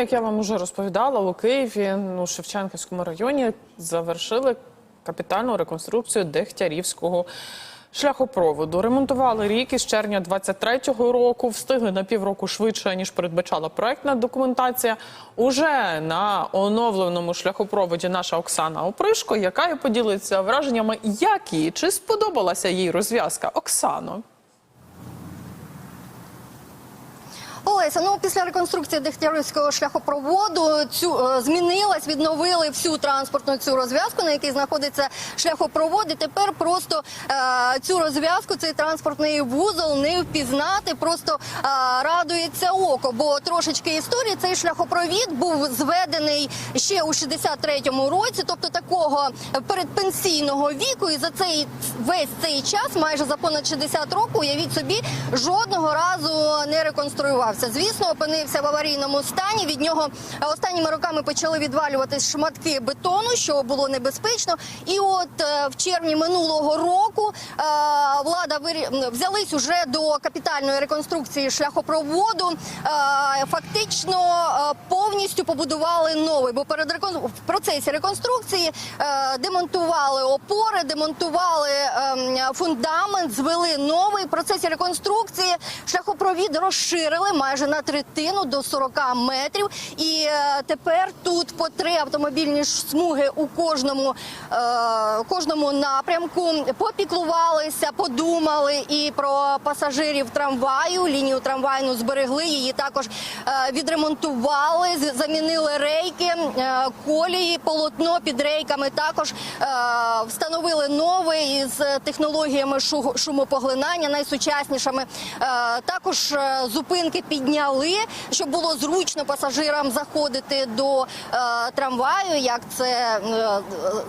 як я вам уже розповідала, у Києві, ну, Шевченківському районі завершили капітальну реконструкцію Дегтярівського шляхопроводу. Ремонтували рік із червня 23-го року, встигли на півроку швидше, ніж передбачала проектна документація. Уже на оновленому шляхопроводі наша Оксана Опришко, яка і поділиться враженнями, як їй, чи сподобалася їй розв'язка. Оксано. Олеся, ну після реконструкції Дегтярівського шляхопроводу цю е, змінилась, відновили всю транспортну цю розв'язку, на якій знаходиться шляхопровод. І тепер просто е, цю розв'язку, цей транспортний вузол не впізнати, просто е, радується око. Бо трошечки історії цей шляхопровід був зведений ще у 63-му році, тобто такого передпенсійного віку. І за цей весь цей час, майже за понад 60 років, уявіть собі, жодного разу не реконструювався. Звісно, опинився в аварійному стані. Від нього останніми роками почали відвалюватись шматки бетону, що було небезпечно. І от е, в червні минулого року е, влада взялись уже до капітальної реконструкції шляхопроводу. Е, Фактично повністю побудували новий, бо перед рекон... в процесі реконструкції демонтували опори, демонтували ем, фундамент, звели новий. В процесі реконструкції шляхопровід розширили майже на третину до 40 метрів. І е, тепер тут по три автомобільні смуги у кожному, е, кожному напрямку. Попіклувалися, подумали і про пасажирів трамваю. Лінію трамвайну зберегли. Її також е, відремонтували, замінили рейки, колії, полотно під рейками. Також встановили нове із технологіями шу- шумопоглинання, найсучаснішими. Також зупинки підняли, щоб було зручно пасажирам заходити до е, трамваю, як це е,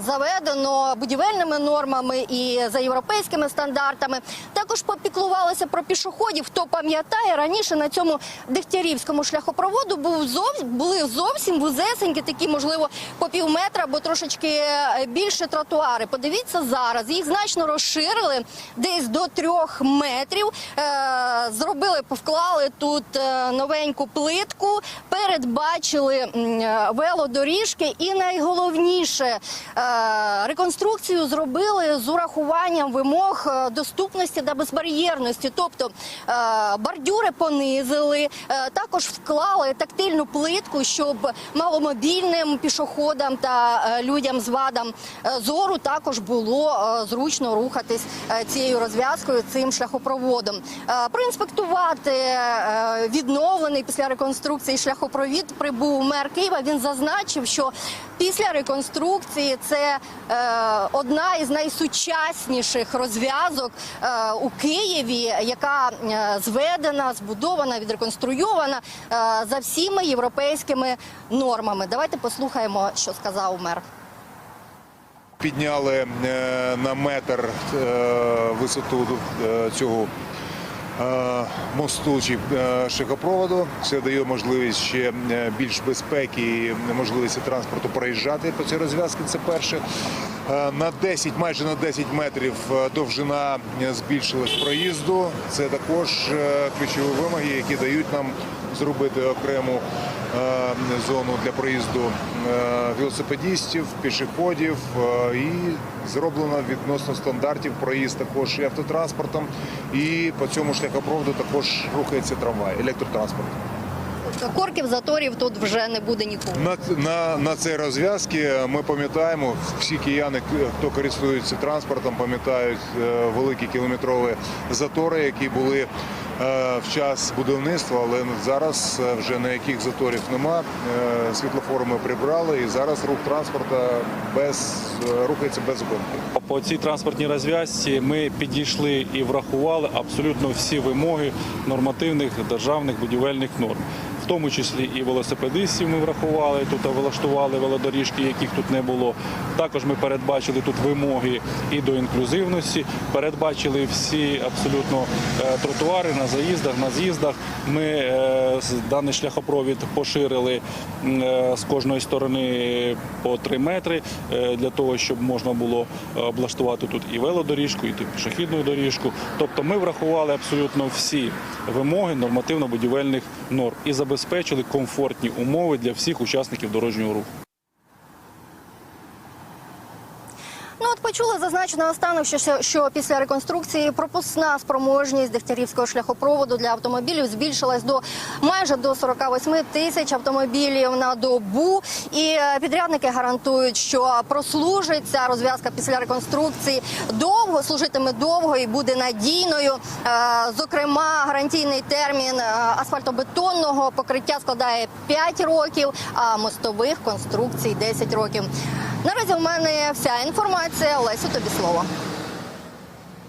заведено будівельними нормами і за європейськими стандартами. Також попіклувалися про пішоходів. Хто пам'ятає, раніше на цьому Дегтярівському шляхопроводу був зов... були зовсім вузесенькі, такі, можливо, по пів метра або трошечки е, більше тротуари. Подивіться зараз, їх значно розширили десь до трьох метрів. Е, зробили, вклали тут новеньку плитку, передбачили е, велодоріжки, і найголовніше е, реконструкцію зробили з урахуванням вимог е, доступності та безбар'єрності. Тобто е, бордюри понизили, е, також вклали тактильну плитку, щоб маломобільним пішоходам та е, людям з вадом е, зору також було е, зручно рухатись е, цією розв'язкою, цим шляхопроводом. Е, Проінспектувати е, відновлений після реконструкції шляхопровід прибув мер Києва. Він зазначив, що після реконструкції це е, одна із найсучасніших розв'язок е, у Києві, яка е, зведена, збудована, відреконструйована за всіми європейськими нормами. Давайте послухаємо, що сказав мер. Підняли на метр висоту цього мосту чи е, шляхопроводу. Це дає можливість ще е, більш безпеки і можливості транспорту проїжджати по цій розв'язці. Це перше. Е, На 10, майже на 10 метрів е, довжина е, збільшилась проїзду. Це також е, ключові вимоги, які дають нам зробити окрему е, зону для проїзду е, велосипедістів, пішоходів е, і зроблено відносно стандартів проїзд також і автотранспортом. І по цьому шляхопроводу також рухається трамвай, електротранспорт. Тобто корків, заторів тут вже не буде ніколи. На, на, на цій розв'язці ми пам'ятаємо, всі кияни, хто користується транспортом, пам'ятають е, великі кілометрові затори, які були в час будівництва, але зараз е, вже ніяких заторів нема. Е, Світлофори ми прибрали і зараз рух транспорту без, е, рухається без зупинки. По цій транспортній розв'язці ми підійшли і врахували абсолютно всі вимоги нормативних державних будівельних норм. В тому числі і велосипедистів ми врахували, тут влаштували велодоріжки, яких тут не було. Також ми передбачили тут вимоги і до інклюзивності, передбачили всі абсолютно е, тротуари на заїздах, на з'їздах. Ми е, даний шляхопровід поширили е, з кожної сторони по 3 метри для того, щоб можна було облаштувати тут і велодоріжку, і пішохідну доріжку. Тобто ми врахували абсолютно всі вимоги нормативно-будівельних норм і забезпечили забезпечили комфортні умови для всіх учасників дорожнього руху. Ну от почули зазначено останок, що, що після реконструкції пропускна спроможність Дегтярівського шляхопроводу для автомобілів збільшилась до майже до 48 тисяч автомобілів на добу. І е, підрядники гарантують, що прослужить ця розв'язка після реконструкції довго, служитиме довго і буде надійною. Е, Зокрема, гарантійний термін е, асфальтобетонного покриття складає 5 років, а мостових конструкцій 10 років. Наразі у мене вся інформація. Олесю, тобі слово.